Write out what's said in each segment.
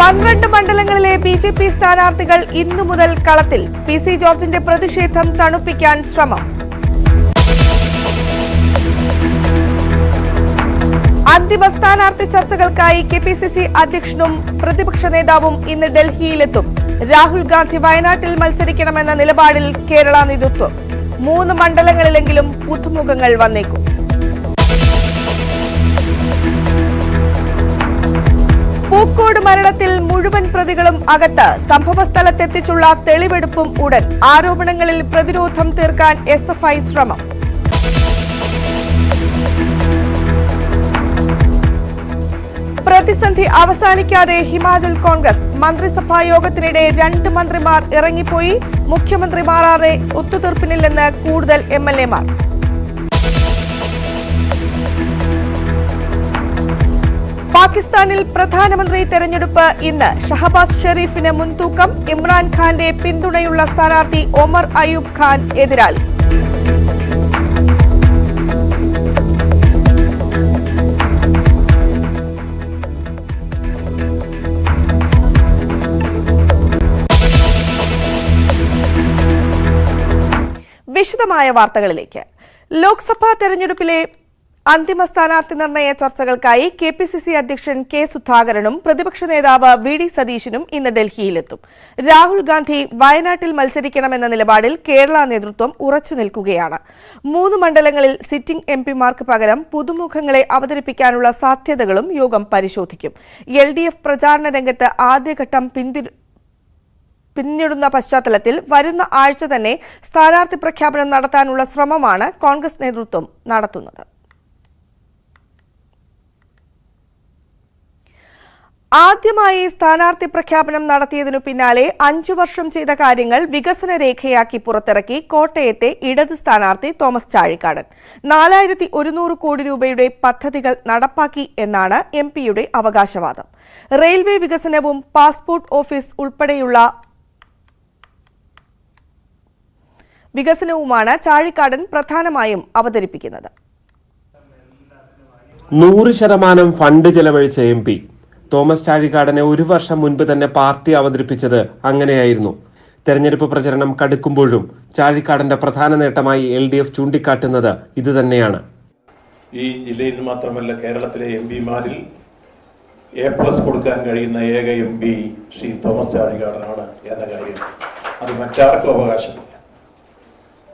പന്ത്രണ്ട് മണ്ഡലങ്ങളിലെ B J P സ്ഥാനാർത്ഥികൾ ഇന്നു മുതൽ കളത്തിൽ. പി സി ജോർജിന്റെ പ്രതിഷേധം തണുപ്പിക്കാൻ ശ്രമം. അന്തിമ സ്ഥാനാർത്ഥി ചർച്ചകൾക്കായി കെ പി സി സി അധ്യക്ഷനും പ്രതിപക്ഷ നേതാവും ഇന്ന് ഡൽഹിയിലെത്തും. രാഹുൽ ഗാന്ധി വയനാട്ടിൽ മത്സരിക്കണമെന്ന നിലപാടിൽ കേരള നേതൃത്വം. മൂന്ന് മണ്ഡലങ്ങളിലെങ്കിലും പുതുമുഖങ്ങൾ വന്നേക്കും. പൂക്കോട് മരണത്തിൽ മുഴുവൻ പ്രതികളും അകത്ത് സംഭവസ്ഥലത്തെത്തിച്ചുള്ള തെളിവെടുപ്പും ഉടൻ. ആരോപണങ്ങളിൽ പ്രതിരോധം തീർക്കാൻ എസ് എഫ് ഐ ശ്രമം. പ്രതിസന്ധി അവസാനിക്കാതെ ഹിമാചൽ കോൺഗ്രസ് മന്ത്രിസഭാ യോഗത്തിനിടെ രണ്ട് മന്ത്രിമാർ ഇറങ്ങിപ്പോയി. മുഖ്യമന്ത്രി മാറാതെ ഒത്തുതീർപ്പിനില്ലെന്ന് കൂടുതൽ എം എൽ എമാർ പാകിസ്ഥാനിൽ പ്രധാനമന്ത്രി തെരഞ്ഞെടുപ്പ് ഇന്ന്. ഷഹബാസ് ഷെരീഫിന് മുൻതൂക്കം. ഇമ്രാൻഖാന്റെ പിന്തുണയുള്ള സ്ഥാനാർത്ഥി ഒമർ അയൂബ് ഖാൻ എതിരാളി. വിശദമായ വാർത്തകളിലേക്ക്. ലോക്സഭാ തെരഞ്ഞെടുപ്പിലെ അന്തിമ സ്ഥാനാർത്ഥി നിർണയ ചർച്ചകൾക്കായി കെ പി സി സി അധ്യക്ഷൻ കെ സുധാകരനും പ്രതിപക്ഷ നേതാവ് വി ഡി സതീശനും ഇന്ന് ഡൽഹിയിലെത്തും. രാഹുൽ ഗാന്ധി വയനാട്ടിൽ മത്സരിക്കണമെന്ന നിലപാടിൽ കേരള നേതൃത്വം ഉറച്ചു നിൽക്കുകയാണ്. മൂന്ന് മണ്ഡലങ്ങളിൽ സിറ്റിംഗ് എം പിമാർക്ക് പകരം പുതുമുഖങ്ങളെ അവതരിപ്പിക്കാനുള്ള സാധ്യതകളും യോഗം പരിശോധിക്കും. എൽ ഡി എഫ് പ്രചാരണ രംഗത്ത് ആദ്യഘട്ടം പിന്തിരു പിന്നിടുന്ന പശ്ചാത്തലത്തിൽ വരുന്ന ആഴ്ച തന്നെ സ്ഥാനാർത്ഥി പ്രഖ്യാപനം നടത്താനുള്ള ശ്രമമാണ് കോൺഗ്രസ് നേതൃത്വം നടത്തുന്നത്. ആദ്യമായി സ്ഥാനാർത്ഥി പ്രഖ്യാപനം നടത്തിയതിനു പിന്നാലെ അഞ്ചു വർഷം ചെയ്ത കാര്യങ്ങൾ വികസന രേഖയാക്കി പുറത്തിറക്കി കോട്ടയത്തെ ഇടത് സ്ഥാനാർത്ഥി തോമസ് ചാഴിക്കാടൻ. നാലായിരത്തി ഒരുന്നൂറ് കോടി രൂപയുടെ പദ്ധതികൾ നടപ്പാക്കി എന്നാണ് എം പിയുടെ അവകാശവാദം. റെയിൽവേ വികസനവും പാസ്പോർട്ട് ഓഫീസ് ഉൾപ്പെടെയുള്ള വികസനവുമാണ് ചാഴിക്കാടൻ പ്രധാനമായും അവതരിപ്പിക്കുന്നത്. നൂറ് ശതമാനം ഫണ്ട് ചെലവഴിച്ച എം പി. തോമസ് ചാഴികാടനെ ഒരു വർഷം മുൻപ് തന്നെ പാർട്ടി അവതരിപ്പിച്ചത് അങ്ങനെയായിരുന്നു. തെരഞ്ഞെടുപ്പ് പ്രചരണം കടുക്കുമ്പോഴും ചാഴിക്കാടന്റെ പ്രധാന നേട്ടമായി എൽ ഡി എഫ് ചൂണ്ടിക്കാട്ടുന്നത് ഇതുതന്നെയാണ്. ഈ ജില്ലയിൽ മാത്രമല്ല കേരളത്തിലെ എം പിമാരിൽ എ പ്ലസ് കൊടുക്കാൻ കഴിയുന്ന ഏക എം പി ശ്രീ തോമസ് ചാഴികാടനാണ് എന്ന കാര്യം അത് മറ്റാർക്കും അവകാശമില്ല.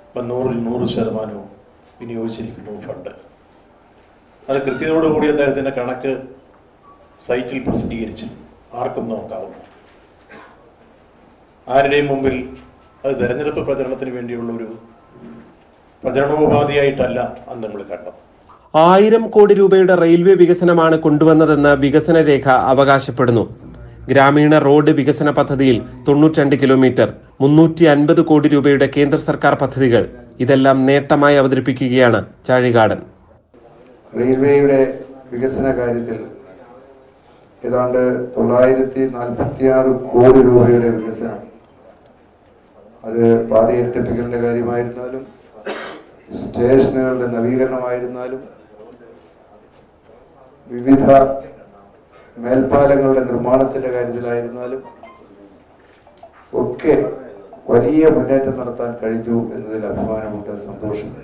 ഇപ്പം നൂറിൽ നൂറ് ശതമാനവും വിനിയോഗിച്ചിരിക്കുന്നു ഫണ്ട്. അത് കൃത്യതയോടുകൂടി അദ്ദേഹത്തിന്റെ കണക്ക് സൈറ്റിൽ പ്രസിദ്ധീകരിച്ചു ആർക്കും നോക്കാവുന്നു. ആരുടെയും മുമ്പിൽ അത് തെരഞ്ഞെടുപ്പ് പ്രചരണത്തിന് വേണ്ടിയുള്ള ഒരു പ്രചരണോപാധിയായിട്ടല്ല അന്ന് നമ്മൾ കണ്ടത്. ആയിരം കോടി രൂപയുടെ റെയിൽവേ വികസനമാണ് കൊണ്ടുവന്നതെന്ന് വികസന രേഖ അവകാശപ്പെടുന്നു. ഗ്രാമീണ റോഡ് വികസന പദ്ധതിയിൽ തൊണ്ണൂറ്റിരണ്ട് കിലോമീറ്റർ മുന്നൂറ്റി അൻപത് കോടി രൂപയുടെ കേന്ദ്ര സർക്കാർ പദ്ധതികൾ. ഇതെല്ലാം നേട്ടമായി അവതരിപ്പിക്കുകയാണ് ചാഴികാടൻ. റെയിൽവേയുടെ വികസന കാര്യത്തിൽ ഏതാണ്ട് തൊള്ളായിരത്തി നാൽപ്പത്തിയാറ് കോടി രൂപയുടെ വികസനം. അത് പാത ഇരട്ടിപ്പിക്കലിന്റെ കാര്യമായിരുന്നാലും സ്റ്റേഷനുകളുടെ നവീകരണമായിരുന്നാലും വിവിധ മേൽപ്പാലങ്ങളുടെ നിർമ്മാണത്തിന്റെ കാര്യത്തിലായിരുന്നാലും ഒക്കെ വലിയ മുന്നേറ്റം നടത്താൻ കഴിഞ്ഞു എന്നതിൽ അഭിമാനമുണ്ട് സന്തോഷമുണ്ട്.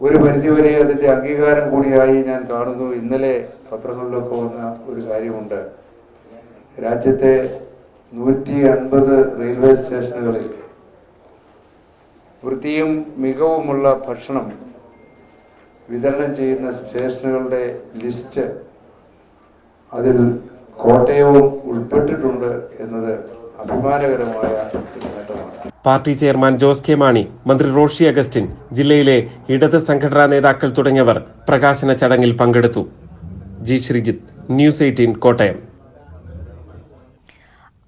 ഒരു പരിധിവരെ അതിന്റെ അംഗീകാരം കൂടിയായി ഞാൻ കാണുന്നു. ഇന്നലെ പത്രങ്ങളിലൊക്കെ വന്ന ഒരു കാര്യമുണ്ട്. രാജ്യത്തെ നൂറ്റി അൻപത് റെയിൽവേ സ്റ്റേഷനുകളിൽ വൃത്തിയും മികവുമുള്ള ഭക്ഷണം വിതരണം ചെയ്യുന്ന സ്റ്റേഷനുകളുടെ ലിസ്റ്റ് അതിൽ കോട്ടയവും ഉൾപ്പെട്ടിട്ടുണ്ട് എന്നത് അഭിമാനകരമായ party chairman Jose K Mani മന്ത്രി റോഷി അഗസ്റ്റിൻ ജില്ലയിലെ ഇടത് സംഘടനാ നേതാക്കൾ തുടങ്ങിയവർ പ്രകാശന ചടങ്ങിൽ പങ്കെടുത്തു. G Sreejith news eighteen Kottayam.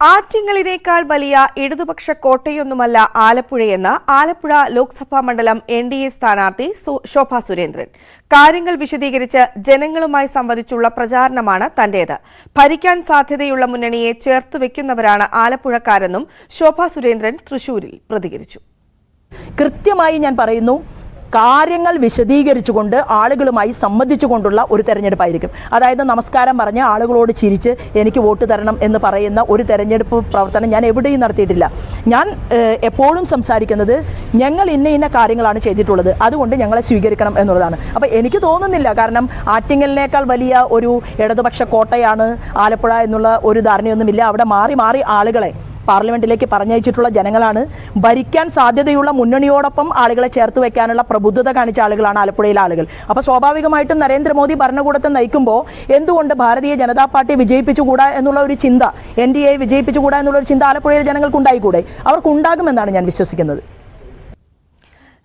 ആറ്റിങ്ങലിനേക്കാൾ വലിയ ഇടതുപക്ഷ കോട്ടയൊന്നുമല്ല ആലപ്പുഴയെന്ന് ആലപ്പുഴ ലോക്സഭാ മണ്ഡലം എൻ ഡി എ സ്ഥാനാർത്ഥി ശോഭ സുരേന്ദ്രൻ. കാര്യങ്ങൾ വിശദീകരിച്ച് ജനങ്ങളുമായി സംവദിച്ചുള്ള പ്രചാരണമാണ് തന്റേത്. ഭരിക്കാൻ സാധ്യതയുള്ള മുന്നണിയെ ചേർത്തുവെക്കുന്നവരാണ് ആലപ്പുഴക്കാരെന്നും ശോഭ സുരേന്ദ്രൻ തൃശൂരിൽ പ്രതികരിച്ചു. കൃത്യമായി ഞാൻ പറയുന്നു കാര്യങ്ങൾ വിശദീകരിച്ചുകൊണ്ട് ആളുകളുമായി സംബന്ധിച്ചുകൊണ്ടുള്ള ഒരു തെരഞ്ഞെടുപ്പായിരിക്കും. അതായത് നമസ്കാരം പറഞ്ഞ് ആളുകളോട് ചിരിച്ച് എനിക്ക് വോട്ട് തരണം എന്ന് പറയുന്ന ഒരു തെരഞ്ഞെടുപ്പ് പ്രവർത്തനം ഞാൻ എവിടെയും നടത്തിയിട്ടില്ല. ഞാൻ എപ്പോഴും സംസാരിക്കുന്നത് ഞങ്ങൾ ഇന്ന ഇന്ന കാര്യങ്ങളാണ് ചെയ്തിട്ടുള്ളത്. അതുകൊണ്ട് ഞങ്ങളെ സ്വീകരിക്കണം എന്നുള്ളതാണ്. അപ്പോൾ എനിക്ക് തോന്നുന്നില്ല. കാരണം ആറ്റിങ്ങലിനേക്കാൾ വലിയ ഒരു ഇടതുപക്ഷ കോട്ടയാണ് ആലപ്പുഴ എന്നുള്ള ഒരു ധാരണയൊന്നുമില്ല. അവിടെ മാറി മാറി ആളുകളെ പാർലമെന്റിലേക്ക് പറഞ്ഞയച്ചിട്ടുള്ള ജനങ്ങളാണ്. ഭരിക്കാൻ സാധ്യതയുള്ള മുന്നണിയോടൊപ്പം ആളുകളെ ചേർത്ത് വെക്കാനുള്ള പ്രബുദ്ധത കാണിച്ച ആളുകളാണ് ആലപ്പുഴയിലെ ആളുകൾ. അപ്പോൾ സ്വാഭാവികമായിട്ടും നരേന്ദ്രമോദി ഭരണകൂടത്തെ നയിക്കുമ്പോൾ എന്തുകൊണ്ട് ഭാരതീയ ജനതാ പാർട്ടി വിജയിപ്പിച്ചുകൂടാ എന്നുള്ള ഒരു ചിന്ത എൻ ഡി എ വിജയിപ്പിച്ചുകൂടാ എന്നുള്ള ഒരു ചിന്ത ആലപ്പുഴയിലെ ജനങ്ങൾക്ക് ഉണ്ടായിക്കൂടെ അവർക്കുണ്ടാകുമെന്നാണ് ഞാൻ വിശ്വസിക്കുന്നത്.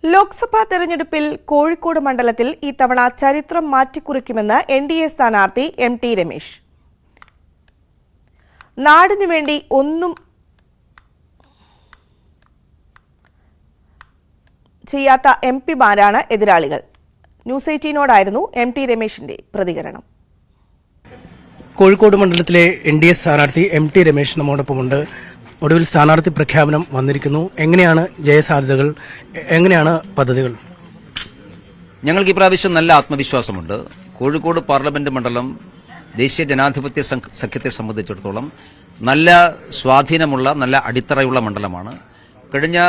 ലോക്സഭാ തെരഞ്ഞെടുപ്പിൽ കോഴിക്കോട് മണ്ഡലത്തിൽ ഇത്തവണ ചരിത്രം മാറ്റിക്കുറിക്കുമെന്ന് എൻ ഡി എ സ്ഥാനാർത്ഥി എം ടി രമേശ്. നാടിനു വേണ്ടി ഒന്നും ചെയ്യാത്ത എം പിമാരാണ് എതിരാളികൾ. ന്യൂസ് എയ്റ്റീനോടായിരുന്നു എം ടി രമേശിന്റെ പ്രതികരണം. കോഴിക്കോട് മണ്ഡലത്തിലെ എൻ ഡി എ സ്ഥാനാർത്ഥി എം ടി രമേശ് നമ്മോടൊപ്പമുണ്ട്. ഒടുവിൽ സ്ഥാനാർത്ഥി പ്രഖ്യാപനം വന്നിരിക്കുന്നു. എങ്ങനെയാണ് ജയസാധ്യതകൾ? എങ്ങനെയാണ് പദ്ധതികൾ? ഞങ്ങൾക്ക് ഇപ്രാവശ്യം നല്ല ആത്മവിശ്വാസമുണ്ട്. കോഴിക്കോട് പാർലമെന്റ് മണ്ഡലം ദേശീയ ജനാധിപത്യ സഖ്യത്തെ സംബന്ധിച്ചിടത്തോളം നല്ല സ്വാധീനമുള്ള നല്ല അടിത്തറയുള്ള മണ്ഡലമാണ്. കഴിഞ്ഞ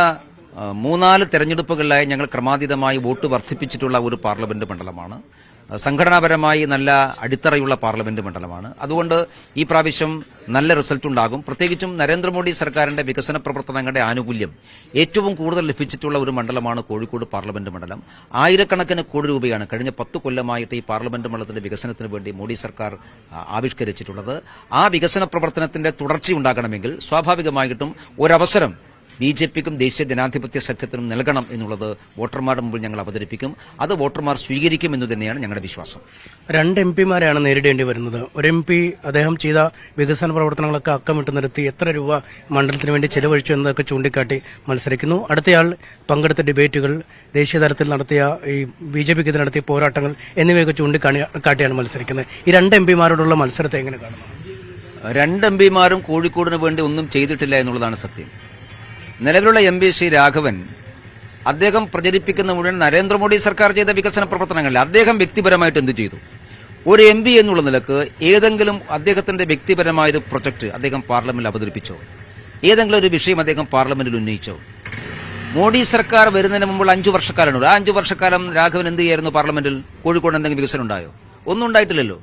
മൂന്നാൽ തെരഞ്ഞെടുപ്പുകളിലായി ഞങ്ങൾ ക്രമാതീതമായി വോട്ട് വർദ്ധിപ്പിച്ചിട്ടുള്ള ഒരു പാർലമെന്റ് മണ്ഡലമാണ്. സംഘടനാപരമായി നല്ല അടിത്തറയുള്ള പാർലമെന്റ് മണ്ഡലമാണ്. അതുകൊണ്ട് ഈ പ്രാവശ്യം നല്ല റിസൾട്ട് ഉണ്ടാകും. പ്രത്യേകിച്ചും നരേന്ദ്രമോദി സർക്കാരിന്റെ വികസന പ്രവർത്തനങ്ങളുടെ ആനുകൂല്യം ഏറ്റവും കൂടുതൽ ലഭിച്ചിട്ടുള്ള ഒരു മണ്ഡലമാണ് കോഴിക്കോട് പാർലമെന്റ് മണ്ഡലം. ആയിരക്കണക്കിന് കോടി രൂപയാണ് കഴിഞ്ഞ പത്ത് കൊല്ലമായിട്ട് ഈ പാർലമെന്റ് മണ്ഡലത്തിന്റെ വികസനത്തിന് വേണ്ടി മോദി സർക്കാർ ആവിഷ്കരിച്ചിട്ടുള്ളത്. ആ വികസന പ്രവർത്തനത്തിന്റെ തുടർച്ചയുണ്ടാകണമെങ്കിൽ സ്വാഭാവികമായിട്ടും ഒരവസരം ബി ജെ പിക്കും ദേശീയ ജനാധിപത്യ സഖ്യത്തിനും നൽകണം എന്നുള്ളത് വോട്ടർമാരുടെ മുമ്പിൽ ഞങ്ങൾ അവതരിപ്പിക്കും. അത് വോട്ടർമാർ സ്വീകരിക്കും എന്ന് തന്നെയാണ് ഞങ്ങളുടെ വിശ്വാസം. രണ്ട് എം പിമാരെയാണ് നേരിടേണ്ടി വരുന്നത്. ഒരു എം പി അദ്ദേഹം ചെയ്ത വികസന പ്രവർത്തനങ്ങളൊക്കെ അക്കമിട്ട് നിർത്തി എത്ര രൂപ മണ്ഡലത്തിന് വേണ്ടി ചെലവഴിച്ചു എന്നതൊക്കെ ചൂണ്ടിക്കാട്ടി മത്സരിക്കുന്നു. അടുത്തയാൾ പങ്കെടുത്ത ഡിബേറ്റുകൾ ദേശീയ തലത്തിൽ നടത്തിയ ഈ ബി ജെ പിക്ക് നടത്തിയ പോരാട്ടങ്ങൾ എന്നിവയൊക്കെ ചൂണ്ടിക്കാട്ടിയാണ് മത്സരിക്കുന്നത്. ഈ രണ്ട് എം പിമാരോടുള്ള മത്സരത്തെ എങ്ങനെ കാണുന്നു? രണ്ട് എം പിമാരും കോഴിക്കോടിന് വേണ്ടി ഒന്നും ചെയ്തിട്ടില്ല എന്നുള്ളതാണ് സത്യം. നിലവിലുള്ള എം പി ശ്രീ രാഘവൻ അദ്ദേഹം പ്രചരിപ്പിക്കുന്ന മുഴുവൻ നരേന്ദ്രമോദി സർക്കാർ ചെയ്ത വികസന പ്രവർത്തനങ്ങളിൽ അദ്ദേഹം വ്യക്തിപരമായിട്ട് എന്ത് ചെയ്തു? ഒരു എം പി എന്നുള്ള നിലയ്ക്ക് ഏതെങ്കിലും അദ്ദേഹത്തിന്റെ വ്യക്തിപരമായ ഒരു പ്രൊജക്ട് അദ്ദേഹം പാർലമെന്റിൽ അവതരിപ്പിച്ചോ? ഏതെങ്കിലും ഒരു വിഷയം അദ്ദേഹം പാർലമെന്റിൽ ഉന്നയിച്ചോ? മോഡി സർക്കാർ വരുന്നതിന് മുമ്പുള്ള അഞ്ചു വർഷക്കാലമുണ്ട് ആ അഞ്ചു വർഷക്കാലം രാഘവൻ എന്ത് ചെയ്യായിരുന്നു പാർലമെന്റിൽ? കോഴിക്കോട് എന്തെങ്കിലും വികസനം ഉണ്ടായോ? ഒന്നും ഉണ്ടായിട്ടില്ലല്ലോ.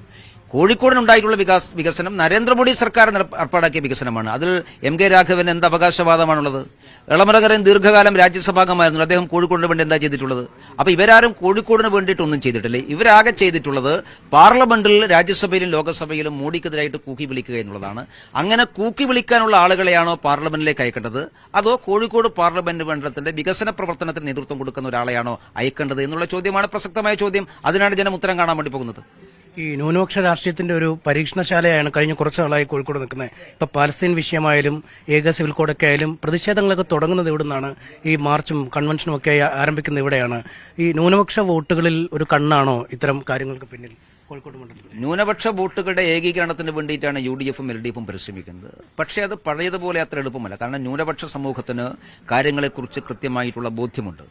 കോഴിക്കോടിനുണ്ടായിട്ടുള്ള വികാസ് വികസനം നരേന്ദ്രമോദി സർക്കാർ ഏർപ്പാടാക്കിയ വികസനമാണ്. അതിൽ എം കെ രാഘവൻ എന്ത് അവകാശവാദമാണുള്ളത്? എളമരകരൻ ദീർഘകാലം രാജ്യസഭാംഗമായിരുന്നു. അദ്ദേഹം കോഴിക്കോടിന് വേണ്ടി എന്താ ചെയ്തിട്ടുള്ളത്? അപ്പൊ ഇവരാരും കോഴിക്കോടിന് വേണ്ടിയിട്ടൊന്നും ചെയ്തിട്ടില്ല. ഇവരാകെ ചെയ്തിട്ടുള്ളത് പാർലമെന്റിൽ രാജ്യസഭയിലും ലോകസഭയിലും മോഡിക്കെതിരായിട്ട് കൂക്കി വിളിക്കുക എന്നുള്ളതാണ്. അങ്ങനെ കൂക്കി വിളിക്കാനുള്ള ആളുകളെയാണോ പാർലമെന്റിലേക്ക് അയക്കേണ്ടത്? അതോ കോഴിക്കോട് പാർലമെന്റ് മണ്ഡലത്തിന്റെ വികസന പ്രവർത്തനത്തിന് നേതൃത്വം കൊടുക്കുന്ന ഒരാളെയാണോ അയക്കേണ്ടത് എന്നുള്ള ചോദ്യമാണ് പ്രസക്തമായ ചോദ്യം. അതിനാണ് ജനം ഉത്തരം കാണാൻ വേണ്ടി പോകുന്നത്. ഈ ന്യൂനപക്ഷ രാഷ്ട്രീയത്തിന്റെ ഒരു പരീക്ഷണശാലയാണ് കഴിഞ്ഞ കുറച്ച് നാളായി കോഴിക്കോട് നിൽക്കുന്നത്. ഇപ്പൊ പാലസ്തീൻ വിഷയമായാലും ഏക സിവിൽ കോഡൊക്കെ ആയാലും പ്രതിഷേധങ്ങളൊക്കെ തുടങ്ങുന്നത് ഇവിടെ നിന്നാണ് ഈ മാർച്ചും കൺവെൻഷനും ഒക്കെ ആരംഭിക്കുന്നത് ഇവിടെയാണ് ഈ ന്യൂനപക്ഷ വോട്ടുകളിൽ ഒരു കണ്ണാണോ ഇത്തരം കാര്യങ്ങൾക്ക് പിന്നിൽ കോഴിക്കോട് ന്യൂനപക്ഷ വോട്ടുകളുടെ ഏകീകരണത്തിന് വേണ്ടിയിട്ടാണ് യു ഡി എഫും എൽ ഡി എഫും പരിശ്രമിക്കുന്നത്. പക്ഷേ അത് പഴയതുപോലെ അത്ര എളുപ്പമല്ല. കാരണം ന്യൂനപക്ഷ സമൂഹത്തിന് കാര്യങ്ങളെക്കുറിച്ച് കൃത്യമായിട്ടുള്ള ബോധ്യമുണ്ട്.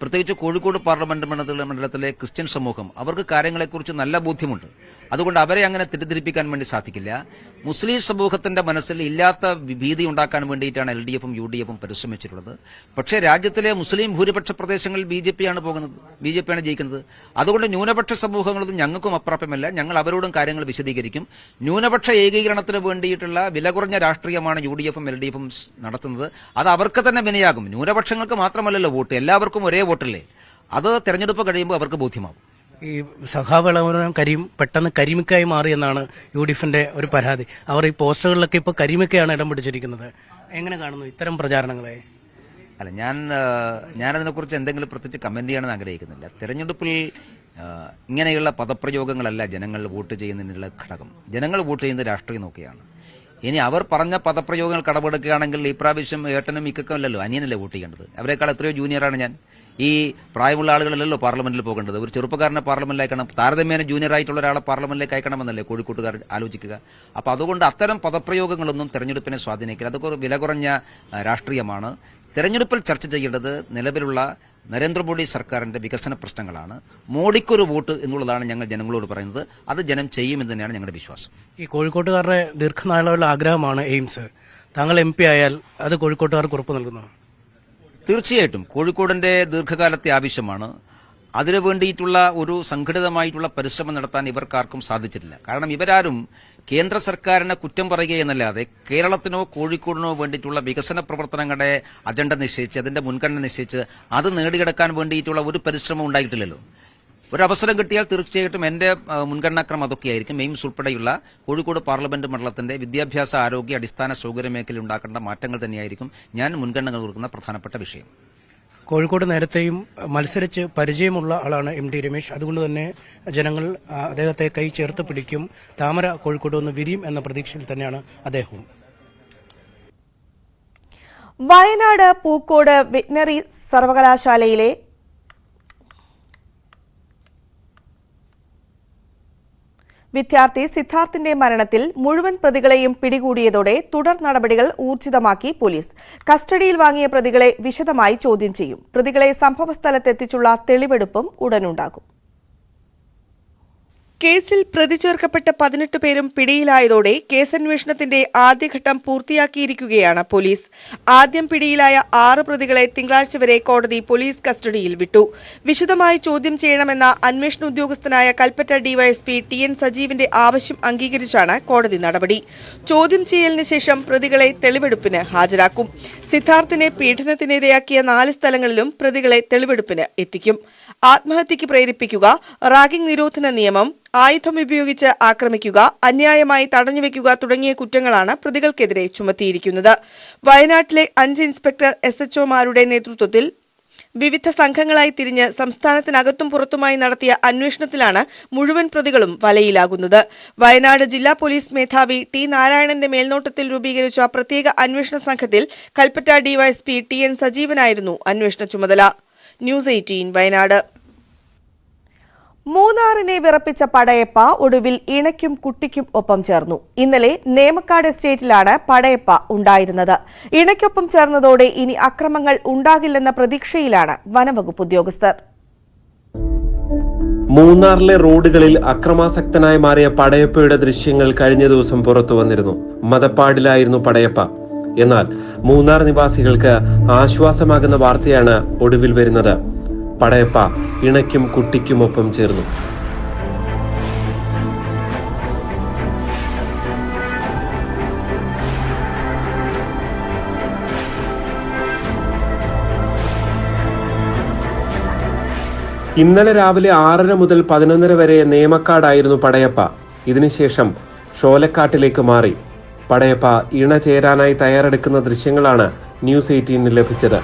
പ്രത്യേകിച്ച് കോഴിക്കോട് പാർലമെന്റ് മണ്ഡലത്തിലെ ക്രിസ്ത്യൻ സമൂഹം അവർക്ക് കാര്യങ്ങളെക്കുറിച്ച് നല്ല ബോധ്യമുണ്ട്. അതുകൊണ്ട് അവരെ അങ്ങനെ തെറ്റിദ്ധരിപ്പിക്കാൻ വേണ്ടി സാധിക്കില്ല. മുസ്ലിം സമൂഹത്തിന്റെ മനസ്സിൽ ഇല്ലാത്ത ഭീതി ഉണ്ടാക്കാൻ വേണ്ടിയിട്ടാണ് എൽ ഡി എഫും യു ഡി എഫും പരിശ്രമിച്ചിട്ടുള്ളത്. പക്ഷേ രാജ്യത്തിലെ മുസ്ലിം ഭൂരിപക്ഷ പ്രദേശങ്ങളിൽ ബി ജെ പിയാണ് പോകുന്നത്. ബി ജെ പിയാണ് ജയിക്കുന്നത്. അതുകൊണ്ട് ന്യൂനപക്ഷ സമൂഹങ്ങളൊന്നും ഞങ്ങൾക്കും അപ്രാപ്യമല്ല. ഞങ്ങൾ അവരോടും കാര്യങ്ങൾ വിശദീകരിക്കും. ന്യൂനപക്ഷ ഏകീകരണത്തിന് വേണ്ടിയിട്ടുള്ള വില കുറഞ്ഞ രാഷ്ട്രീയമാണ് യു ഡി എഫും എൽ ഡി എഫും നടത്തുന്നത്. അത് അവർക്ക് തന്നെ വിനയാകും. ന്യൂനപക്ഷങ്ങൾക്ക് മാത്രമല്ലല്ലോ വോട്ട്. എല്ലാവർക്കും ഒരേ വോട്ടല്ലേ? അത് തെരഞ്ഞെടുപ്പ് കഴിയുമ്പോൾ അവർക്ക് ബോധ്യമാവും. ഈ സഖാവളവനം കരീം പെട്ടെന്ന് കരിമിക്കായി മാറി എന്നാണ് യു ഡി എഫിന്റെ ഒരു പരാതി. അവർ ഈ പോസ്റ്ററുകളിലൊക്കെ ഇപ്പോൾ കരിമിക്കയാണ് ഇടം പിടിച്ചിരിക്കുന്നത്. എങ്ങനെ കാണുന്നു ഇത്തരം പ്രചാരണങ്ങളെ? അല്ല ഞാൻ ഞാനതിനെക്കുറിച്ച് എന്തെങ്കിലും പ്രത്യേകിച്ച് കമന്റ് ചെയ്യണമെന്ന് ആഗ്രഹിക്കുന്നില്ല. തെരഞ്ഞെടുപ്പിൽ ഇങ്ങനെയുള്ള പദപ്രയോഗങ്ങളല്ല ജനങ്ങൾ വോട്ട് ചെയ്യുന്നതിനുള്ള ഘടകം. ജനങ്ങൾ വോട്ട് ചെയ്യുന്നത് രാഷ്ട്രീയം നോക്കിയാണ് ഇനി അവർ പറഞ്ഞ പദപ്രയോഗങ്ങൾ കടമെടുക്കുകയാണെങ്കിൽ ഈ പ്രാവശ്യം ഏട്ടനും മിക്കക്കും അല്ലല്ലോ അനിയനല്ലേ വോട്ട് ചെയ്യേണ്ടത്? അവരെക്കാൾ എത്രയോ ജൂനിയറാണ് ഞാൻ. ഈ പ്രായമുള്ള ആളുകളല്ലല്ലോ പാർലമെന്റിൽ പോകേണ്ടത്. ഒരു ചെറുപ്പക്കാരനെ പാർലമെന്റിൽ അയക്കണം. താരതമ്യേന ജൂനിയർ ആയിട്ടുള്ള ഒരാളെ പാർലമെന്റിലേക്ക് അയക്കണമെന്നല്ലേ കോഴിക്കോട്ടുകാർ ആലോചിക്കുക. അപ്പോൾ അതുകൊണ്ട് അത്തരം പദപ്രയോഗങ്ങളൊന്നും തെരഞ്ഞെടുപ്പിനെ സ്വാധീനിക്കില്ല. അതൊക്കെ ഒരു വില കുറഞ്ഞ രാഷ്ട്രീയമാണ്. തെരഞ്ഞെടുപ്പിൽ ചർച്ച ചെയ്യേണ്ടത് നിലവിലുള്ള നരേന്ദ്രമോദി സർക്കാരിന്റെ വികസന പ്രശ്നങ്ങളാണ്. മോഡിക്കൊരു വോട്ട് എന്നുള്ളതാണ് ഞങ്ങൾ ജനങ്ങളോട് പറയുന്നത്. അത് ജനം ചെയ്യുമെന്ന് തന്നെയാണ് ഞങ്ങളുടെ വിശ്വാസം. ഈ കോഴിക്കോട്ടുകാരുടെ ദീർഘനാളുള്ള ആഗ്രഹമാണ് എയിംസ്. താങ്കൾ എം ആയാൽ അത് കോഴിക്കോട്ടുകാർക്ക് ഉറപ്പ് നൽകുന്നു. തീർച്ചയായിട്ടും കോഴിക്കോടിന്റെ ദീർഘകാലത്തെ ആവശ്യമാണ്. അതിനു വേണ്ടിയിട്ടുള്ള ഒരു സംഘടിതമായിട്ടുള്ള പരിശ്രമം നടത്താൻ ഇവർക്കാർക്കും സാധിച്ചിട്ടില്ല. കാരണം ഇവരാരും കേന്ദ്ര സർക്കാരിനെ കുറ്റം പറയുക എന്നല്ലാതെ കേരളത്തിനോ കോഴിക്കോടിനോ വേണ്ടിയിട്ടുള്ള വികസന പ്രവർത്തനങ്ങളുടെ അജണ്ട നിശ്ചയിച്ച് അതിന്റെ മുൻഗണന നിശ്ചയിച്ച് അത് നേടിയെടുക്കാൻ വേണ്ടിയിട്ടുള്ള ഒരു പരിശ്രമം ഉണ്ടായിട്ടില്ലല്ലോ. ഒരു അവസരം കിട്ടിയാൽ തീർച്ചയായിട്ടും എന്റെ ആ, മുൻഗണനാക്രമം അതൊക്കെയായിരിക്കും എയിംസ് ഉൾപ്പെടെയുള്ള കോഴിക്കോട് പാർലമെന്റ് മണ്ഡലത്തിന്റെ വിദ്യാഭ്യാസ ആരോഗ്യ അടിസ്ഥാന സൗകര്യ മേഖലയിൽ ഉണ്ടാക്കേണ്ട മാറ്റങ്ങൾ തന്നെയായിരിക്കും ഞാൻ മുൻഗണന നൽകുന്ന പ്രധാനപ്പെട്ട വിഷയം. കോഴിക്കോട് നേരത്തെയും മത്സരിച്ച് പരിചയമുള്ള ആളാണ് എം ടി രമേശ്. അതുകൊണ്ട് തന്നെ ജനങ്ങൾ അദ്ദേഹത്തെ കൈ ചേർത്ത് പിടിക്കും. താമര കോഴിക്കോട് ഒന്ന് വിരിയും എന്ന പ്രതീക്ഷയിൽ തന്നെയാണ് അദ്ദേഹവും. വയനാട് പൂക്കോട് വെറ്റിനറി സർവകലാശാലയിലെ വിദ്യാർത്ഥി സിദ്ധാർത്ഥിന്റെ മരണത്തിൽ മുഴുവൻ പ്രതികളെയും പിടികൂടിയതോടെ തുടർ നടപടികൾ ഊർജിതമാക്കി പോലീസ്. കസ്റ്റഡിയിൽ വാങ്ങിയ പ്രതികളെ വിശദമായി ചോദ്യം ചെയ്യും. പ്രതികളെ സംഭവസ്ഥലത്തെത്തിച്ചുള്ള തെളിവെടുപ്പും ഉടനുണ്ടാകും. കേസിൽ പ്രതി ചേർക്കപ്പെട്ട പതിനെട്ട് പേരും പിടിയിലായതോടെ കേസന്വേഷണത്തിന്റെ ആദ്യഘട്ടം പൂർത്തിയാക്കിയിരിക്കുകയാണ് പോലീസ്. ആദ്യം പിടിയിലായ ആറ് പ്രതികളെ തിങ്കളാഴ്ച വരെ കോടതി പോലീസ് കസ്റ്റഡിയിൽ വിട്ടു. വിശദമായി ചോദ്യം ചെയ്യണമെന്ന അന്വേഷണ ഉദ്യോഗസ്ഥനായ കൽപ്പറ്റ ഡിവൈഎസ്പി ടി എൻ സജീവിന്റെ ആവശ്യം അംഗീകരിച്ചാണ് കോടതി നടപടി. ചോദ്യം ചെയ്യലിന് ശേഷം പ്രതികളെ തെളിവെടുപ്പിന് ഹാജരാക്കും. സിദ്ധാർത്ഥിനെ പീഡനത്തിനിരയാക്കിയ നാല് സ്ഥലങ്ങളിലും പ്രതികളെ തെളിവെടുപ്പിന് എത്തിക്കും. ആത്മഹത്യക്ക് പ്രേരിപ്പിക്കുക റാഗിംഗ് നിരോധന നിയമം ആയുധം ഉപയോഗിച്ച് ആക്രമിക്കുക അന്യായമായി തടഞ്ഞുവെക്കുക തുടങ്ങിയ കുറ്റങ്ങളാണ് പ്രതികൾക്കെതിരെ ചുമത്തിയിരിക്കുന്നത്. വയനാട്ടിലെ അഞ്ച് ഇൻസ്പെക്ടർ എസ് എച്ച്ഒമാരുടെ നേതൃത്വത്തിൽ വിവിധ സംഘങ്ങളായി തിരിഞ്ഞ് സംസ്ഥാനത്തിനകത്തും പുറത്തുമായി നടത്തിയ അന്വേഷണത്തിലാണ് മുഴുവൻ പ്രതികളും വലയിലാകുന്നത്. വയനാട് ജില്ലാ പോലീസ് മേധാവി ടി നാരായണന്റെ മേൽനോട്ടത്തിൽ രൂപീകരിച്ച പ്രത്യേക അന്വേഷണ സംഘത്തിൽ കൽപ്പറ്റ ഡിവൈഎസ്പി ടി എൻ സജീവനായിരുന്നു അന്വേഷണ ചുമതല. News eighteen Wayanad. മൂന്നാറിനെ വിറപ്പിച്ച പടയപ്പ ഒടുവിൽ ഇണയ്ക്കും കുട്ടിക്കും ഒപ്പം ചേർന്നു. ഇന്നലെ നേമക്കാട് എസ്റ്റേറ്റിലാണ് പടയപ്പ ഉണ്ടായിരുന്നത്. ഇണയ്ക്കൊപ്പം ചേർന്നതോടെ ഇനി അക്രമങ്ങൾ ഉണ്ടാകില്ലെന്ന പ്രതീക്ഷയിലാണ് വനവകുപ്പ് ഉദ്യോഗസ്ഥർ. മൂന്നാറിലെ റോഡുകളിൽ അക്രമാസക്തനായി മാറിയ പടയപ്പയുടെ ദൃശ്യങ്ങൾ കഴിഞ്ഞ ദിവസം പുറത്തു വന്നിരുന്നു. മതപ്പാടിലായിരുന്നു പടയപ്പ. എന്നാൽ മൂന്നാർ നിവാസികൾക്ക് ആശ്വാസമാകുന്ന വാർത്തയാണ് ഒടുവിൽ വരുന്നത്. പടയപ്പ ഇണയ്ക്കും കുട്ടിക്കുമൊപ്പം ചേർന്നു. ഇന്നലെ രാവിലെ ആറര മുതൽ പതിനൊന്നര വരെ നേമക്കാടായിരുന്നു പടയപ്പ. ഇതിനുശേഷം ഷോലക്കാട്ടിലേക്ക് മാറി. പടയപ്പ ഇണ ചേരാനായി തയ്യാറെടുക്കുന്ന ദൃശ്യങ്ങളാണ് ന്യൂസ് എയ്റ്റീനിന് ലഭിച്ചത്.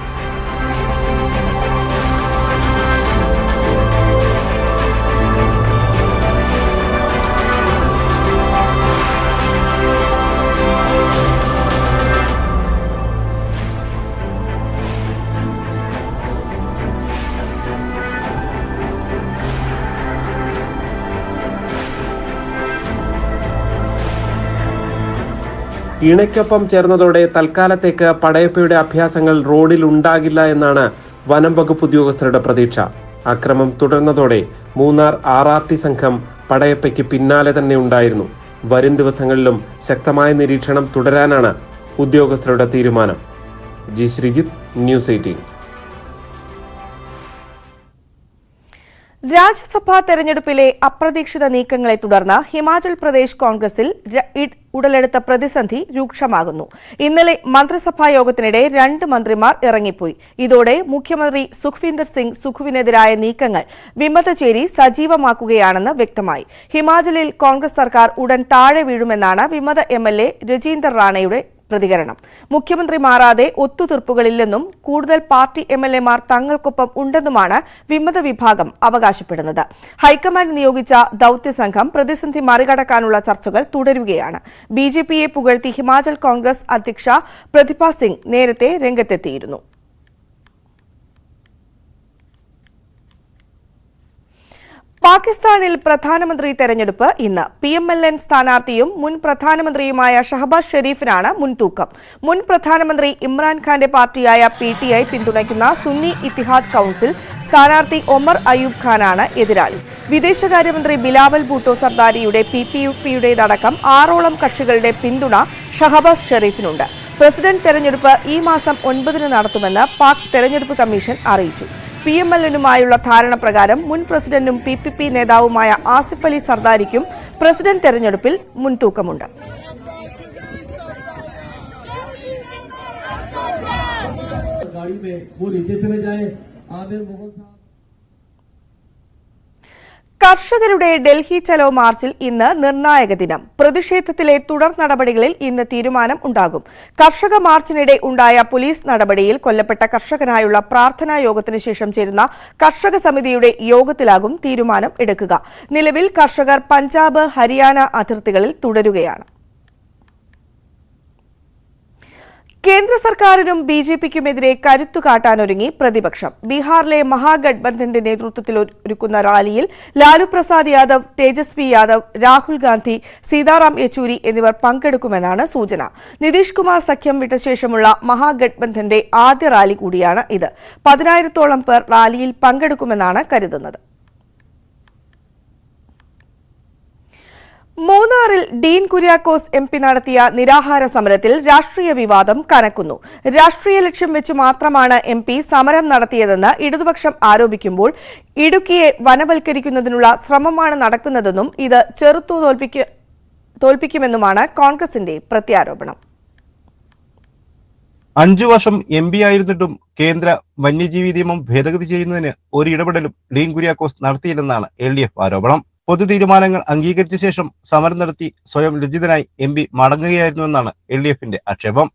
ഇണയ്ക്കൊപ്പം ചേർന്നതോടെ തൽക്കാലത്തേക്ക് പടയപ്പയുടെ അഭ്യാസങ്ങൾ റോഡിൽ ഉണ്ടാകില്ല എന്നാണ് വനം വകുപ്പ് ഉദ്യോഗസ്ഥരുടെ പ്രതീക്ഷ. അക്രമം തുടർന്നതോടെ മൂന്നാർ ആർ ആർ ടി സംഘം പടയപ്പയ്ക്ക് പിന്നാലെ തന്നെ ഉണ്ടായിരുന്നു. വരും ദിവസങ്ങളിലും ശക്തമായ നിരീക്ഷണം തുടരാനാണ് ഉദ്യോഗസ്ഥരുടെ തീരുമാനം. G Sreejith news eighteen. രാജ്യസഭാ തെരഞ്ഞെടുപ്പിലെ അപ്രതീക്ഷിത നീക്കങ്ങളെ തുടർന്ന് ഹിമാചൽ പ്രദേശ് കോൺഗ്രസിൽ ഉടലെടുത്ത പ്രതിസന്ധി രൂക്ഷമാകുന്നു. ഇന്നലെ മന്ത്രിസഭാ യോഗത്തിനിടെ രണ്ട് മന്ത്രിമാർ ഇറങ്ങിപ്പോയി. ഇതോടെ മുഖ്യമന്ത്രി സുഖ്വീന്ദർ സിംഗ് സുഖുവിനെതിരായ നീക്കങ്ങൾ വിമതചേരി സജീവമാക്കുകയാണെന്ന് വ്യക്തമായി. ഹിമാചലിൽ കോൺഗ്രസ് സർക്കാർ ഉടൻ താഴെ വീഴുമെന്നാണ് വിമത എം എൽ എ രജീന്ദർ റാണയുടെ പ്രതികരണം. മുഖ്യമന്ത്രി മാറാതെ ഒത്തുതീർപ്പുകളില്ലെന്നും കൂടുതൽ പാർട്ടി എം എൽ തങ്ങൾക്കൊപ്പം ഉണ്ടെന്നുമാണ് വിമത വിഭാഗം അവകാശപ്പെടുന്നത്. ഹൈക്കമാൻഡ് നിയോഗിച്ച ദൌത്യസംഘം പ്രതിസന്ധി മറികടക്കാനുള്ള ചർച്ചകൾ തുടരുകയാണ്. ബി ജെ പിയെ പുകഴ്ത്തി ഹിമാചൽ കോൺഗ്രസ് അധ്യക്ഷ പ്രതിഭ സിംഗ് നേരത്തെ രംഗത്തെത്തിയിരുന്നു. പാകിസ്ഥാനിൽ പ്രധാനമന്ത്രി തെരഞ്ഞെടുപ്പ്. ഇന്ന് പി എം എൽ എൻ സ്ഥാനാർത്ഥിയും മുൻ പ്രധാനമന്ത്രിയുമായ ഷഹബാസ് ഷെരീഫിനാണ് മുൻതൂക്കം. മുൻ പ്രധാനമന്ത്രി ഇമ്രാൻഖാന്റെ പാർട്ടിയായ പി ടി ഐ പിന്തുണയ്ക്കുന്ന സുന്നി ഇത്തിഹാദ് കൌൺസിൽ സ്ഥാനാർത്ഥി ഒമർ അയൂബ് ഖാനാണ് എതിരാളി. വിദേശകാര്യമന്ത്രി ബിലാവൽ ഭൂട്ടോ സർദാരിയുടെ പി പി യു പിയുടേതടക്കം ആറോളം കക്ഷികളുടെ പിന്തുണ ഷഹബാസ് ഷെരീഫിനുണ്ട്. പ്രസിഡന്റ് തെരഞ്ഞെടുപ്പ് ഈ മാസം ഒൻപതിന് നടത്തുമെന്ന് പാക് തെരഞ്ഞെടുപ്പ് കമ്മീഷൻ അറിയിച്ചു. പി എം എൽ എനുമായുള്ള ധാരണ പ്രകാരം മുൻ പ്രസിഡന്റും പി പി പി നേതാവുമായ ആസിഫ് അലി സർദാരിക്കും പ്രസിഡന്റ് തെരഞ്ഞെടുപ്പിൽ മുൻതൂക്കമുണ്ട് गाड़ी में वो नीचे चले जाए आमिर मुगल साहब കർഷകരുടെ ഡൽഹി ചലോ മാർച്ചിൽ ഇന്ന് നിർണായക ദിനം. പ്രതിഷേധത്തിലെ തുടർ നടപടികളിൽ ഇന്ന് തീരുമാനം ഉണ്ടാകും. കർഷക മാർച്ചിനിടെ ഉണ്ടായ പോലീസ് നടപടിയിൽ കൊല്ലപ്പെട്ട കർഷകനായുള്ള പ്രാർത്ഥനാ യോഗത്തിന് ശേഷം ചേരുന്ന കർഷക സമിതിയുടെ യോഗത്തിലാകും തീരുമാനം എടുക്കുക. നിലവിൽ കർഷകർ പഞ്ചാബ് ഹരിയാന അതിർത്തികളിൽ തുടരുകയാണ്. കേന്ദ്ര സർക്കാരിനും ബി ജെ പിക്കുമെതിരെ കരുത്തു കാട്ടാനൊരുങ്ങി പ്രതിപക്ഷം. ബീഹാറിലെ മഹാഗഡ്ബന്ധന്റെ നേതൃത്വത്തിൽ ഒരുക്കുന്ന റാലിയിൽ ലാലു പ്രസാദ് യാദവ് തേജസ്വി യാദവ് രാഹുൽ ഗാന്ധി സീതാറാം യെച്ചൂരി എന്നിവർ പങ്കെടുക്കുമെന്നാണ് സൂചന. നിതീഷ് കുമാർ സഖ്യം വിട്ട ശേഷമുള്ള മഹാഗഡ്ബന്ധന്റെ ആദ്യ റാലി കൂടിയാണ് ഇത്. പതിനായിരത്തോളം പേർ റാലിയിൽ പങ്കെടുക്കുമെന്നാണ് കരുതുന്നത്. മൂന്നാറിൽ ഡീൻ കുര്യാക്കോസ് എം പി നടത്തിയ നിരാഹാര സമരത്തിൽ രാഷ്ട്രീയ വിവാദം കനക്കുന്നു. രാഷ്ട്രീയ ലക്ഷ്യം വെച്ച് മാത്രമാണ് എം പി സമരം നടത്തിയതെന്ന് ഇടതുപക്ഷം ആരോപിക്കുമ്പോൾ ഇടുക്കിയെ വനവൽക്കരിക്കുന്നതിനുള്ള ശ്രമമാണ് നടക്കുന്നതെന്നും ഇത് ചെറുത്തു തോൽപ്പിക്ക തോൽപ്പിക്കുമെന്നുമാണ് കോൺഗ്രസിന്റെ പ്രത്യാരോപണം. അഞ്ചു വർഷം എം പി ആയിരുന്നിട്ടും കേന്ദ്ര വന്യജീവി നിയമം ഭേദഗതി ചെയ്യുന്നതിന് ഒരു ഇടപെടലും ഡീൻ കുര്യാക്കോസ് നടത്തിയില്ലെന്നാണ് എൽ ആരോപണം. പൊതു തീരുമാനങ്ങൾ അംഗീകരിച്ച ശേഷം സമരം നടത്തി സ്വയം ലജ്ജിതനായി എം പി മടങ്ങുകയായിരുന്നുവെന്നാണ് എൽ ഡി എഫിന്റെ ആക്ഷേപം.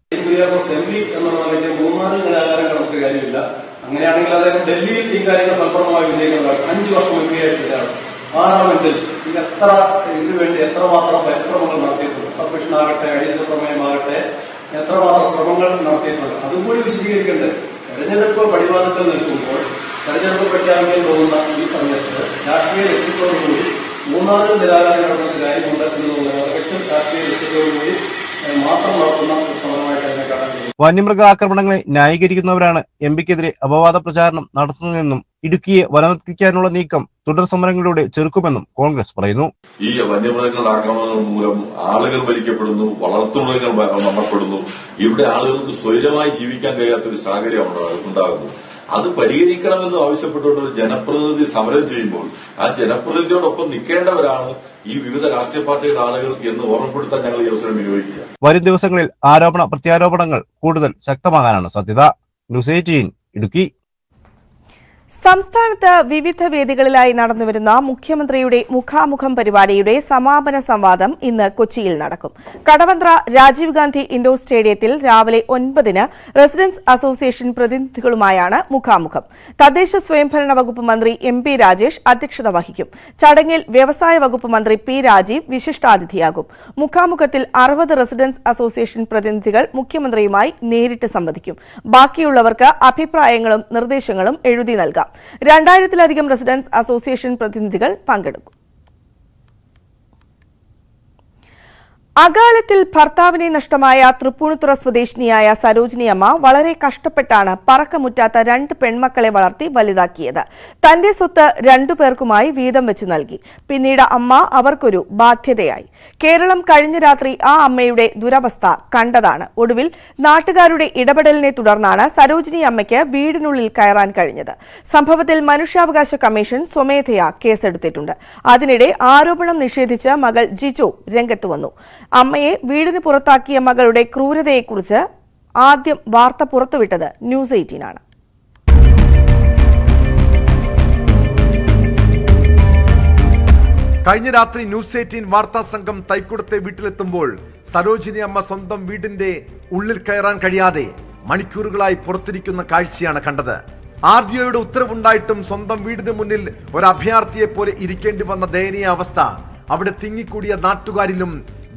അങ്ങനെയാണെങ്കിൽ അദ്ദേഹം ഡൽഹിയിൽ ഈ കാര്യങ്ങൾ ഫലപ്രദമായി ഉന്നയിക്കുന്നതാണ് അഞ്ചു വർഷം എം പി ആയിട്ടാണ് പാർലമെന്റിൽ എത്ര ഇതിനു വേണ്ടി എത്രമാത്രം പരിശ്രമങ്ങൾ നടത്തിയിട്ടുണ്ട്? സബ്മിഷൻ ആകട്ടെ അടിയന്തര പ്രമേയമാകട്ടെ എത്രമാത്രം ശ്രമങ്ങൾ നടത്തിയിട്ടുണ്ട് അതും കൂടി വിശദീകരിക്കേണ്ടത് തെരഞ്ഞെടുപ്പ് പടിവാദത്തിൽ നിൽക്കുമ്പോൾ തെരഞ്ഞെടുപ്പ് പ്രഖ്യാപിക്കാൻ പോകുന്ന ഈ സമയത്ത് രാഷ്ട്രീയ ലക്ഷ്യത്തോടുകൂടി മൂന്നാറിൽ നിരാകരണം കാര്യമുണ്ട് എന്നുള്ളത് തികച്ചും രാഷ്ട്രീയ ലക്ഷ്യത്തോടുകൂടി മാത്രം നടത്തുന്ന കാണാൻ കഴിയും. ന്യായീകരിക്കുന്നവരാണ് എം പിക്കെതിരെ അപവാദ പ്രചാരണം നടത്തുന്നതെന്നും ഇടുക്കിയെ വനവത്കരിക്കാനുള്ള നീക്കം തുടർ സമരങ്ങളിലൂടെ ചെറുക്കുമെന്നും കോൺഗ്രസ് പറയുന്നു. ഈ വന്യമൃഗങ്ങളുടെ ആക്രമണങ്ങൾ മൂലം ആളുകൾ ഭരിക്കപ്പെടുന്നു വളർത്തുമൃഗങ്ങൾ മരണപ്പെടുന്നു ഇവിടെ ആളുകൾക്ക് സ്വൈരമായി ജീവിക്കാൻ കഴിയാത്ത ഒരു സാഹചര്യം ഉണ്ടാ- ഉണ്ടാകുന്നു അത് പരിഹരിക്കണമെന്ന് ആവശ്യപ്പെട്ടുകൊണ്ട് ഒരു ജനപ്രതിനിധി സമരം ചെയ്യുമ്പോൾ ആ ജനപ്രതിനിധിയോടൊപ്പം നിൽക്കേണ്ടവരാണ് ഈ വിവിധ രാഷ്ട്രീയ പാർട്ടിയുടെ ആളുകൾ എന്ന് ഓർമ്മപ്പെടുത്താൻ ഞങ്ങൾ ഈ അവസരം വിനിയോഗിക്കുക. വരും ദിവസങ്ങളിൽ ആരോപണ പ്രത്യാരോപണങ്ങൾ കൂടുതൽ ശക്തമാകാനാണ് സാധ്യത. ന്യൂസ് ഇടുക്കി. സംസ്ഥാനത്ത് വിവിധ വേദികളിലായി നടന്നുവരുന്ന മുഖ്യമന്ത്രിയുടെ മുഖാമുഖം പരിപാടിയുടെ സമാപന സംവാദം ഇന്ന് കൊച്ചിയിൽ നടക്കും. കടവന്ത്ര രാജീവ് ഗാന്ധി ഇൻഡോർ സ്റ്റേഡിയത്തിൽ രാവിലെ ഒൻപതിന് റെസിഡൻസ് അസോസിയേഷൻ പ്രതിനിധികളുമായാണ് മുഖാമുഖം. തദ്ദേശ സ്വയംഭരണ വകുപ്പ് മന്ത്രി എം പി രാജേഷ് അധ്യക്ഷത വഹിക്കും. ചടങ്ങിൽ വ്യവസായ വകുപ്പ് മന്ത്രി പി രാജീവ് വിശിഷ്ടാതിഥിയാകും. മുഖാമുഖത്തിൽ അറുപത് റെസിഡൻസ് അസോസിയേഷൻ പ്രതിനിധികൾ മുഖ്യമന്ത്രിയുമായി നേരിട്ട് സംവദിക്കും. ബാക്കിയുള്ളവർക്ക് അഭിപ്രായങ്ങളും നിർദ്ദേശങ്ങളും എഴുതി നൽകാം. രണ്ടായിരത്തിലധികം റെസിഡൻസ് അസോസിയേഷൻ പ്രതിനിധികൾ പങ്കെടുക്കും. അകാലത്തിൽ ഭർത്താവിനെ നഷ്ടമായ തൃപ്പൂണിത്തുറ സ്വദേശിനിയായ സരോജിനിയമ്മ വളരെ കഷ്ടപ്പെട്ടാണ് പറക്കമുറ്റാത്ത രണ്ട് പെൺമക്കളെ വളർത്തി വലുതാക്കിയത്. തന്റെ സ്വത്ത് രണ്ടു പേർക്കുമായി വീതം വെച്ചു നൽകി. പിന്നീട് അമ്മ അവർക്കൊരു ബാധ്യതയായി. കേരളം കഴിഞ്ഞ രാത്രി ആ അമ്മയുടെ ദുരവസ്ഥ കണ്ടതാണ്. ഒടുവിൽ നാട്ടുകാരുടെ ഇടപെടലിനെ തുടർന്നാണ് സരോജിനി അമ്മയ്ക്ക് വീടിനുള്ളിൽ കയറാൻ കഴിഞ്ഞത്. സംഭവത്തിൽ മനുഷ്യാവകാശ കമ്മീഷൻ സ്വമേധയാ കേസെടുത്തിട്ടുണ്ട്. അതിനിടെ ആരോപണം നിഷേധിച്ച് മകൾ ജിജു രംഗത്ത് വന്നു. അമ്മയെ വീടിന് പുറത്താക്കിയ മകളുടെ ക്രൂരതയെക്കുറിച്ച് ആദ്യം വാർത്ത പുറത്തുവിട്ടത് ന്യൂസ് എയ്റ്റീനാണ് കഴിഞ്ഞ രാത്രി ന്യൂസ് എയ്റ്റീൻ വാർത്താ സംഘം തൈക്കുടത്തെ വീട്ടിലെത്തുമ്പോൾ സരോജിനി അമ്മ സ്വന്തം വീടിന്റെ ഉള്ളിൽ കയറാൻ കഴിയാതെ മണിക്കൂറുകളായി പുറത്തിരിക്കുന്ന കാഴ്ചയാണ് കണ്ടത്. ആർ ഡി ഒയുടെ ഉത്തരവുണ്ടായിട്ടും സ്വന്തം വീടിന് മുന്നിൽ ഒരു അഭയാർത്ഥിയെ പോലെ ഇരിക്കേണ്ടി വന്ന ദയനീയ അവസ്ഥ അവിടെ തിങ്ങിക്കൂടിയ നാട്ടുകാരിലും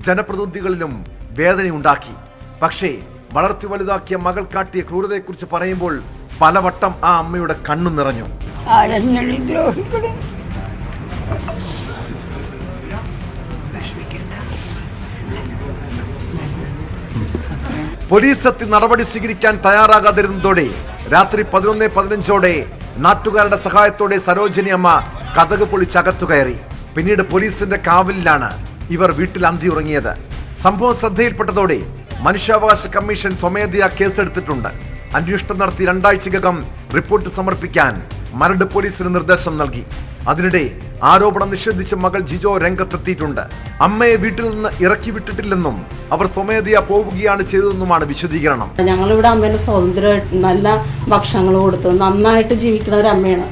ജനപ്രതിനിധികളിലും വേദനയുണ്ടാക്കി. പക്ഷേ വളർത്തി വലുതാക്കിയ മകൾ കാട്ടിയ ക്രൂരതയെക്കുറിച്ച് പറയുമ്പോൾ പലവട്ടം ആ അമ്മയുടെ കണ്ണു നിറഞ്ഞു. പോലീസ് എത്തി നടപടി സ്വീകരിക്കാൻ തയ്യാറാകാതിരുന്നതോടെ രാത്രി പതിനൊന്ന് പതിനഞ്ചോടെ നാട്ടുകാരുടെ സഹായത്തോടെ സരോജിനി അമ്മ കഥക് പൊളിച്ചകത്തു കയറി. പിന്നീട് പോലീസിന്റെ കാവലിലാണ് ഇവർ വീട്ടിൽ അന്തി ഉറങ്ങിയത്. സംഭവം ശ്രദ്ധയിൽപ്പെട്ടതോടെ മനുഷ്യാവകാശ കമ്മീഷൻ സ്വമേധയാ കേസെടുത്തിട്ടുണ്ട്. അന്വേഷണം നടത്തി രണ്ടാഴ്ചക്കകം റിപ്പോർട്ട് സമർപ്പിക്കാൻ മരട് പോലീസിന് നിർദ്ദേശം നൽകി. അതിനിടെ ആരോപണം നിഷേധിച്ച മകൾ ജിജോ രംഗത്തെത്തിയിട്ടുണ്ട്. അമ്മയെ വീട്ടിൽ നിന്ന് ഇറക്കി വിട്ടിട്ടില്ലെന്നും അവർ സ്വമേധയാ പോവുകയാണ് ചെയ്തതെന്നുമാണ് വിശദീകരണം. ഞങ്ങളിവിടെ അമ്മേനെ സ്വാതന്ത്ര്യമായിട്ട് നല്ല ഭക്ഷണങ്ങൾ കൊടുത്ത് നന്നായിട്ട് ജീവിക്കുന്ന ഒരു അമ്മയാണ്.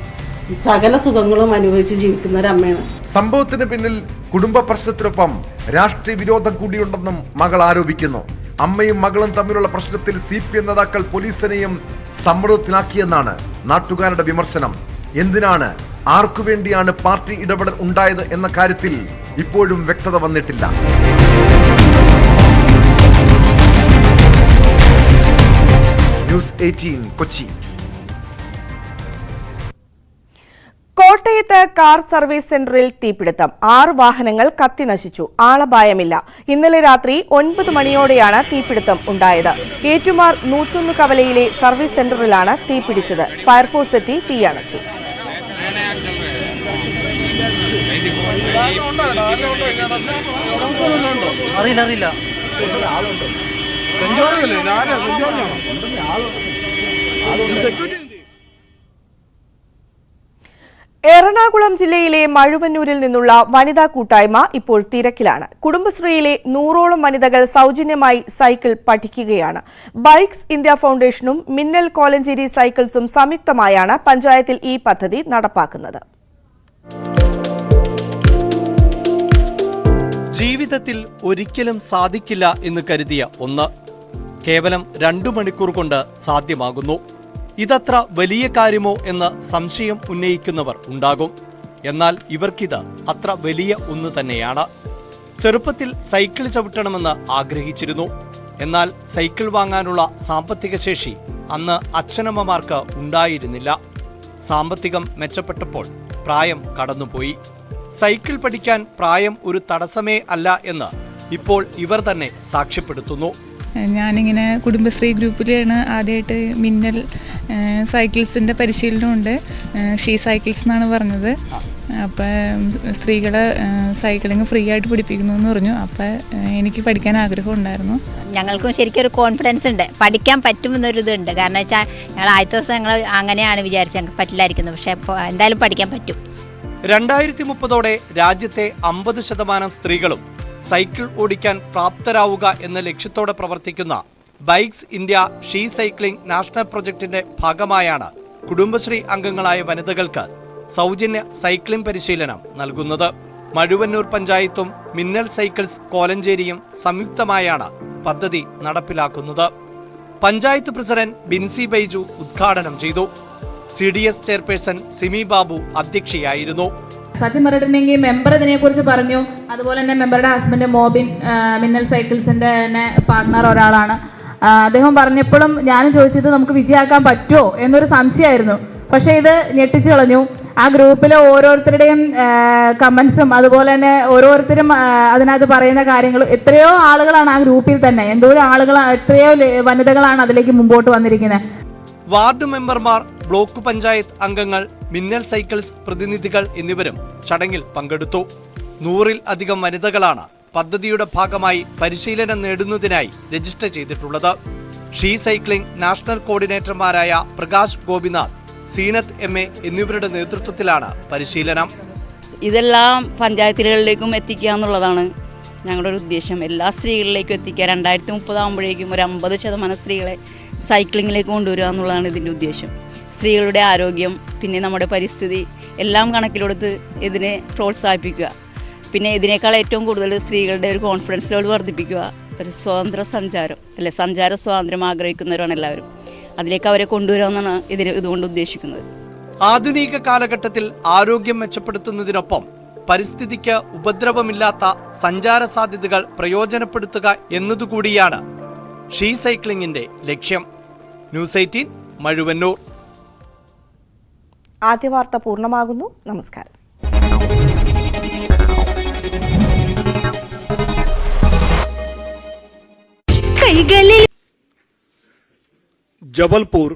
സകല സുഖങ്ങളും അനുഭവിച്ച് ജീവിക്കുന്ന ഒരു അമ്മയാണ് സംഭവത്തിന് പിന്നിൽ കുടുംബ പ്രശ്നത്തിനൊപ്പം രാഷ്ട്രീയ വിരോധം കൂടിയുണ്ടെന്നും മകൾ ആരോപിക്കുന്നു. അമ്മയും മകളും തമ്മിലുള്ള പ്രശ്നത്തിൽ സി പി എം നേതാക്കൾ പോലീസിനെയും സമ്മർദ്ദത്തിലാക്കിയെന്നാണ് നാട്ടുകാരുടെ വിമർശനം. എന്തിനാണ്? ആർക്കു വേണ്ടിയാണ് പാർട്ടി ഇടപെടൽ ഉണ്ടായത് എന്ന കാര്യത്തിൽ ഇപ്പോഴും വ്യക്തത വന്നിട്ടില്ല. News eighteen Kochi. കോട്ടയത്ത് കാർ സർവീസ് സെന്ററിൽ തീപിടുത്തം. ആറ് വാഹനങ്ങൾ കത്തിനശിച്ചു ആളപായമില്ല. ഇന്നലെ രാത്രി ഒൻപത് മണിയോടെയാണ് തീപിടുത്തം ഉണ്ടായത്. ഏറ്റുമാർ നൂറ്റൊന്ന് കവലയിലെ സർവീസ് സെന്ററിലാണ് തീപിടിച്ചത്. ഫയർഫോഴ്സ് എത്തി തീയണച്ചു. അറിയില്ല അറിയില്ല. എറണാകുളം ജില്ലയിലെ മഴുവന്നൂരിൽ നിന്നുള്ള വനിതാ കൂട്ടായ്മ ഇപ്പോൾ തിരക്കിലാണ്. കുടുംബശ്രീയിലെ നൂറോളം വനിതകൾ സൗജന്യമായി സൈക്കിൾ പഠിക്കുകയാണ്. ബൈക്സ് ഇന്ത്യ ഫൗണ്ടേഷനും മിന്നൽ കോലഞ്ചേരി സൈക്കിൾസും സംയുക്തമായാണ് പഞ്ചായത്തിൽ ഈ പദ്ധതി നടപ്പാക്കുന്നത്. ജീവിതത്തിൽ ഒരിക്കലും സാധിക്കില്ല എന്ന് കരുതിയ ഒന്ന് കേവലം രണ്ടു മണിക്കൂർ കൊണ്ട് സാധ്യമാകുന്നു. ഇതത്ര വലിയ കാര്യമോ എന്ന് സംശയം ഉന്നയിക്കുന്നവർ ഉണ്ടാകും. എന്നാൽ ഇവർക്കിത് അത്ര വലിയ ഒന്ന് തന്നെയാണ്. ചെറുപ്പത്തിൽ സൈക്കിൾ ചവിട്ടണമെന്ന് ആഗ്രഹിച്ചിരുന്നു. എന്നാൽ സൈക്കിൾ വാങ്ങാനുള്ള സാമ്പത്തിക ശേഷി അന്ന് അച്ഛനമ്മമാർക്ക് ഉണ്ടായിരുന്നില്ല. സാമ്പത്തികം മെച്ചപ്പെട്ടപ്പോൾ പ്രായം കടന്നുപോയി. സൈക്കിൾ പഠിക്കാൻ പ്രായം ഒരു തടസ്സമേ അല്ല എന്ന് ഇപ്പോൾ ഇവർ തന്നെ സാക്ഷ്യപ്പെടുത്തുന്നു. ഞാനിങ്ങനെ കുടുംബശ്രീ ഗ്രൂപ്പിലാണ് ആദ്യമായിട്ട് മിന്നൽ സൈക്കിൾസിന്റെ പരിശീലനമുണ്ട്. ഷീ സൈക്കിൾസ് എന്നാണ് പറഞ്ഞത്. അപ്പം സ്ത്രീകളെ സൈക്ലിംഗ് ഫ്രീ ആയിട്ട് പഠിപ്പിക്കുന്നു എന്ന് പറഞ്ഞു. അപ്പം എനിക്ക് പഠിക്കാൻ ആഗ്രഹം ഉണ്ടായിരുന്നു ഞങ്ങൾക്കും ശരിക്കും ഒരു കോൺഫിഡൻസ് ഉണ്ട്. പഠിക്കാൻ പറ്റുമെന്നൊരു ഇതുണ്ട് കാരണം വെച്ചാൽ ഞങ്ങൾ ആദ്യത്തെ ദിവസം ഞങ്ങൾ അങ്ങനെയാണ് വിചാരിച്ചത്. ഞങ്ങൾക്ക് പറ്റില്ലായിരിക്കുന്നത് പക്ഷേ എന്തായാലും പഠിക്കാൻ പറ്റും. രണ്ടായിരത്തി മുപ്പതോടെ രാജ്യത്തെ അമ്പത് ശതമാനം സ്ത്രീകളും സൈക്കിൾ ഓടിക്കാൻ പ്രാപ്തരാവുക എന്ന ലക്ഷ്യത്തോടെ പ്രവർത്തിക്കുന്ന bikes India she cycling national പ്രൊജക്ടിന്റെ ഭാഗമായാണ് കുടുംബശ്രീ അംഗങ്ങളായ വനിതകൾക്ക് സൗജന്യ സൈക്ലിംഗ് പരിശീലനം നൽകുന്നത്. മഴുവന്നൂർ പഞ്ചായത്തും മിന്നൽ സൈക്കിൾസ് കോലഞ്ചേരിയും സംയുക്തമായാണ് പദ്ധതി നടപ്പിലാക്കുന്നത്. പഞ്ചായത്ത് പ്രസിഡന്റ് ബിൻസി ബൈജു ഉദ്ഘാടനം ചെയ്തു. C D S chairperson Simi Babu അധ്യക്ഷയായിരുന്നു. സത്യം പറഞ്ഞിട്ടുണ്ടെങ്കിൽ മെമ്പർ ഇതിനെക്കുറിച്ച് പറഞ്ഞു. അതുപോലെ തന്നെ മെമ്പറുടെ ഹസ്ബൻഡ് മോബിൻ മിന്നൽ സൈക്കിൾസിന്റെ തന്നെ പാർട്ട്ണർ ഒരാളാണ്. അദ്ദേഹം പറഞ്ഞപ്പോഴും ഞാനും ചോദിച്ചത് നമുക്ക് വിജയാക്കാൻ പറ്റുമോ എന്നൊരു സംശയമായിരുന്നു. പക്ഷേ ഇത് ഞെട്ടിച്ചു കളഞ്ഞു. ആ ഗ്രൂപ്പിലെ ഓരോരുത്തരുടെയും കമൻസും അതുപോലെ തന്നെ ഓരോരുത്തരും അതിനകത്ത് പറയുന്ന കാര്യങ്ങൾ എത്രയോ ആളുകളാണ് ആ ഗ്രൂപ്പിൽ തന്നെ. എന്തോ ആളുകൾ എത്രയോ വനിതകളാണ് അതിലേക്ക് മുമ്പോട്ട് വന്നിരിക്കുന്നത്. വാർഡ് മെമ്പർമാർ ബ്ലോക്ക് പഞ്ചായത്ത് അംഗങ്ങൾ മിന്നൽ സൈക്കിൾസ് പ്രതിനിധികൾ എന്നിവരും ചടങ്ങിൽ പങ്കെടുത്തു. നൂറിൽ അധികം വനിതകളാണ് പദ്ധതിയുടെ ഭാഗമായി പരിശീലനം നേടുന്നതിനായി രജിസ്റ്റർ ചെയ്തിട്ടുള്ളത്. ഷീ സൈക്ലിംഗ് നാഷണൽ കോർഡിനേറ്റർമാരായ പ്രകാശ് ഗോപിനാഥ് സീനത്ത് എം എ എന്നിവരുടെ നേതൃത്വത്തിലാണ് പരിശീലനം. ഇതെല്ലാം പഞ്ചായത്തുകളിലേക്കും എത്തിക്കുക എന്നുള്ളതാണ് ഞങ്ങളുടെ ഒരു ഉദ്ദേശം. എല്ലാ സ്ത്രീകളിലേക്കും എത്തിക്കുക. രണ്ടായിരത്തി മുപ്പതാകുമ്പോഴേക്കും ഒരു അമ്പത് ശതമാനം സ്ത്രീകളെ സൈക്ലിങ്ങിലേക്ക് കൊണ്ടുവരിക എന്നുള്ളതാണ് ഇതിന്റെ ഉദ്ദേശം. സ്ത്രീകളുടെ ആരോഗ്യം പിന്നെ നമ്മുടെ പരിസ്ഥിതി എല്ലാം കണക്കിലെടുത്ത് ഇതിനെ പ്രോത്സാഹിപ്പിക്കുക. പിന്നെ ഇതിനേക്കാൾ ഏറ്റവും കൂടുതൽ സ്ത്രീകളുടെ ഒരു കോൺഫിഡൻസ് ലെവൽ വർദ്ധിപ്പിക്കുക. ഒരു സ്വതന്ത്ര സഞ്ചാരം അല്ലെ സഞ്ചാര സ്വാതന്ത്ര്യം ആഗ്രഹിക്കുന്നവരാണ് എല്ലാവരും. അതിലേക്ക് അവരെ കൊണ്ടുവരാമെന്നാണ് ഇതിന് ഇതുകൊണ്ട് ഉദ്ദേശിക്കുന്നത്. ആധുനിക കാലഘട്ടത്തിൽ ആരോഗ്യം മെച്ചപ്പെടുത്തുന്നതിനൊപ്പം പരിസ്ഥിതിക്ക് ഉപദ്രവമില്ലാത്ത സഞ്ചാര സാധ്യതകൾ പ്രയോജനപ്പെടുത്തുക എന്നതുകൂടിയാണ് ഷീ സൈക്ലിംഗിന്റെ ലക്ഷ്യം. News eighteen Mazhuvannoor. ആദ്യ വാർത്ത പൂർണമാകുന്നു. നമസ്കാരം. ജബൽപൂർ